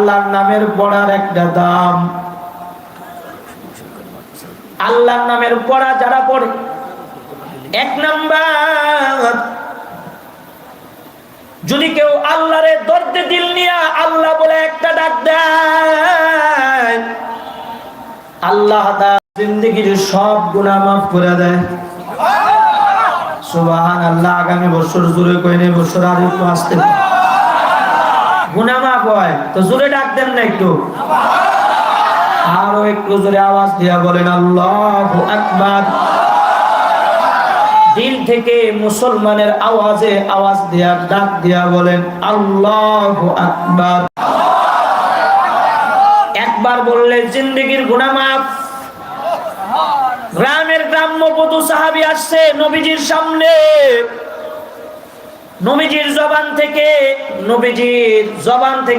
আল্লাহর নামের পড়ার একটা দাম। আল্লাহর নামের পড়া যারা পড়ে, এক নাম্বার। যদি কেউ আল্লাহরে দর্দে দিল নিয়া আল্লাহ বলে একটা ডাক দেয়, আল্লাহ জিন্দগির সব গুনাহ মাফ করে দেয়। সুবহান আল্লাহ আগামী বছর জুড়ে কইনে বছর আর একটু আসতে গুনাহ মাফ হয়, তো জোরে ডাক দেন না একটু। আরও একটু জোরে আওয়াজ দিয়া বলেন, আল্লাহু আকবার। দিল থেকে মুসলমানের আওয়াজে আওয়াজ দিয়া, ডাক দিয়া বলেন, আল্লাহু আকবার। একবার বললে, জিন্দগির গুনাহ মাফ গ্রামের গ্রাম্য বধু সাহাবি আসছে নবীজির সামনে। নবীজির জবান থেকে নবীজির জবান থেকে